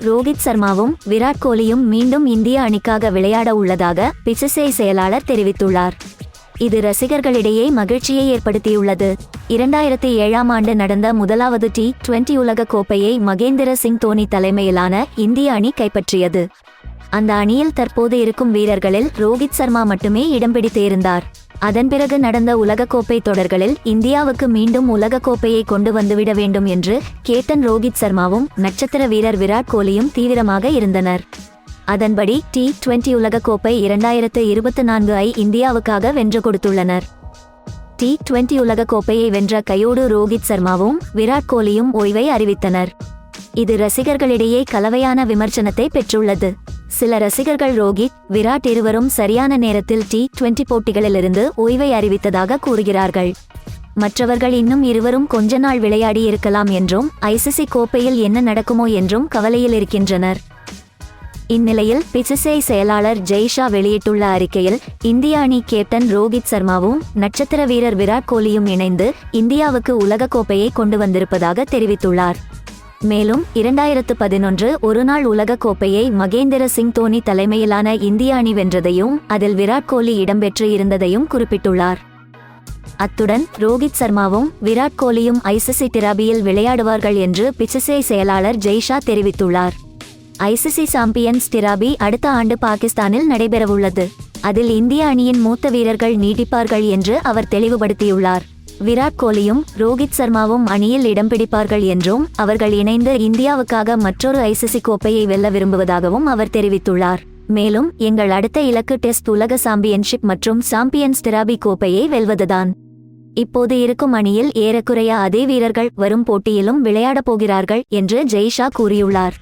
ரோஹித் சர்மாவும் விராட் கோலியும் மீண்டும் இந்திய அணிக்காக விளையாட உள்ளதாக பிசிசிஐ செயலாளர் தெரிவித்துள்ளார். இது ரசிகர்களிடையே மகிழ்ச்சியை ஏற்படுத்தியுள்ளது. இரண்டாயிரத்தி ஏழாம் ஆண்டு நடந்த முதலாவது டி டுவெண்டி உலக கோப்பையை மகேந்திர சிங் தோனி தலைமையிலான இந்திய அணி கைப்பற்றியது. அந்த அணியில் தற்போது இருக்கும் வீரர்களில் ரோஹித் சர்மா மட்டுமே இடம் பிடித்திருந்தார். அதன் பிறகு நடந்த உலகக்கோப்பை தொடர்களில் இந்தியாவுக்கு மீண்டும் உலகக்கோப்பையை கொண்டு வந்துவிட வேண்டும் என்று கேத்தன் ரோஹித் சர்மாவும் நட்சத்திர வீரர் விராட் கோலியும் தீவிரமாக இருந்தனர். அதன்படி டி டுவெண்டி உலகக்கோப்பை இரண்டாயிரத்து இருபத்தி நான்கு ஐ இந்தியாவுக்காக வென்று கொடுத்துள்ளனர். டி டுவெண்டி உலகக்கோப்பையை வென்ற கையோடு ரோஹித் சர்மாவும் விராட் கோலியும் ஓய்வை அறிவித்தனர். இது ரசிகர்களிடையே கலவையான விமர்சனத்தை பெற்றுள்ளது. சில ரசிகர்கள் ரோஹித் விராட் இருவரும் சரியான நேரத்தில் டி டுவெண்டி போட்டிகளிலிருந்து ஓய்வை அறிவித்ததாக கூறுகிறார்கள். மற்றவர்கள் இன்னும் இருவரும் கொஞ்ச நாள் விளையாடி இருக்கலாம் என்றும் ஐசிசி கோப்பையில் என்ன நடக்குமோ என்றும் கவலையில் இருக்கின்றனர். இந்நிலையில் பிசிசிஐ செயலாளர் ஜெய்ஷா வெளியிட்டுள்ள அறிக்கையில் இந்திய அணி கேப்டன் ரோஹித் சர்மாவும் நட்சத்திர வீரர் விராட் கோலியும் இணைந்து இந்தியாவுக்கு உலகக்கோப்பையை கொண்டு வந்திருப்பதாக தெரிவித்துள்ளார். மேலும் இரண்டாயிரத்து பதினொன்று ஒருநாள் உலகக் கோப்பையை மகேந்திர சிங் தோனி தலைமையிலான இந்திய அணி வென்றதையும் அதில் விராட் கோலி இடம்பெற்று இருந்ததையும் குறிப்பிட்டுள்ளார். அத்துடன் ரோஹித் சர்மாவும் விராட் கோலியும் ஐசிசி டிராபியில் விளையாடுவார்கள் என்று பிசிசிஐ செயலாளர் ஜெய்ஷா தெரிவித்துள்ளார். ஐசிசி சாம்பியன்ஸ் டிராபி அடுத்த ஆண்டு பாகிஸ்தானில் நடைபெறவுள்ளது. அதில் இந்திய அணியின் மூத்த வீரர்கள் நீடிப்பார்கள் என்று அவர் தெளிவுபடுத்தியுள்ளார். விராட் கோலியும் ரோஹித் சர்மாவும் அணியில் இடம் பிடிப்பார்கள் என்றும் அவர்கள் இணைந்து இந்தியாவுக்காக மற்றொரு ஐசிசி கோப்பையை வெல்ல விரும்புவதாகவும் அவர் தெரிவித்துள்ளார். மேலும் எங்கள் அடுத்த இலக்கு டெஸ்ட் உலக சாம்பியன்ஷிப் மற்றும் சாம்பியன்ஸ் டிராபி கோப்பையை வெல்வதுதான். இப்போது இருக்கும் அணியில் ஏறக்குறைய அதே வீரர்கள் வரும் போட்டியிலும் விளையாடப் போகிறார்கள் என்று ஜெய்ஷா கூறியுள்ளார்.